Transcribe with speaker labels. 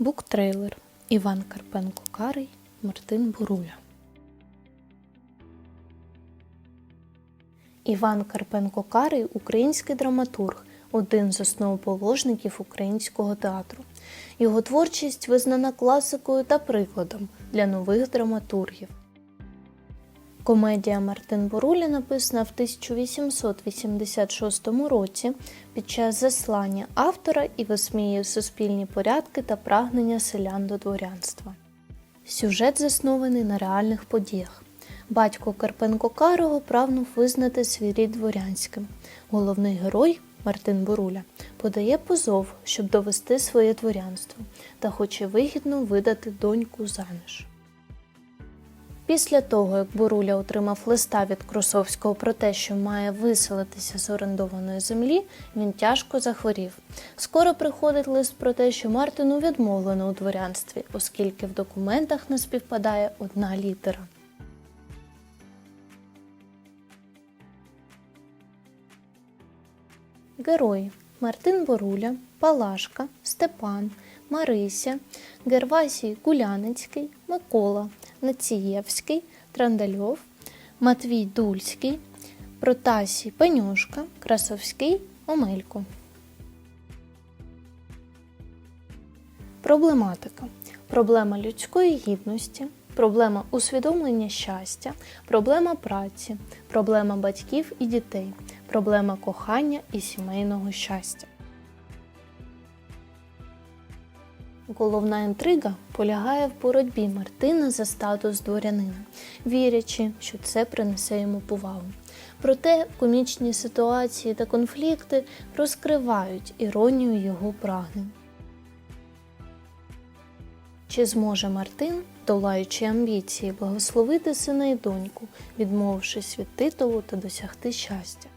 Speaker 1: Буктрейлер Іван Карпенко Карий, Мартин Буруля. Іван Карпенко Карий український драматург, один з основоположників українського театру. Його творчість визнана класикою та прикладом для нових драматургів. Комедія Мартин Боруля написана в 1886 році під час заслання автора і висміює суспільні порядки та прагнення селян до дворянства. Сюжет заснований на реальних подіях. Батько Карпенко Карого прагнув визнати свій рід дворянським. Головний герой Мартин Боруля подає позов, щоб довести своє дворянство та хоче вигідно видати доньку заміж. Після того, як Боруля отримав листа від Крусовського про те, що має виселитися з орендованої землі, він тяжко захворів. Скоро приходить лист про те, що Мартину відмовлено у дворянстві, оскільки в документах не співпадає одна літера. Герої Мартин Боруля, Палашка, Степан, Марися, Гервасій Гуляницький, Микола, Націєвський, Трандальов, Матвій Дульський, Протасій Пенюшка, Красовський, Омелько. Проблематика. Проблема людської гідності, проблема усвідомлення щастя, проблема праці, проблема батьків і дітей, проблема кохання і сімейного щастя. Головна інтрига полягає в боротьбі Мартина за статус дворянина, вірячи, що це принесе йому повагу. Проте комічні ситуації та конфлікти розкривають іронію його прагнень. Чи зможе Мартин, долаючи амбіції, благословити сина і доньку, відмовившись від титулу та досягти щастя?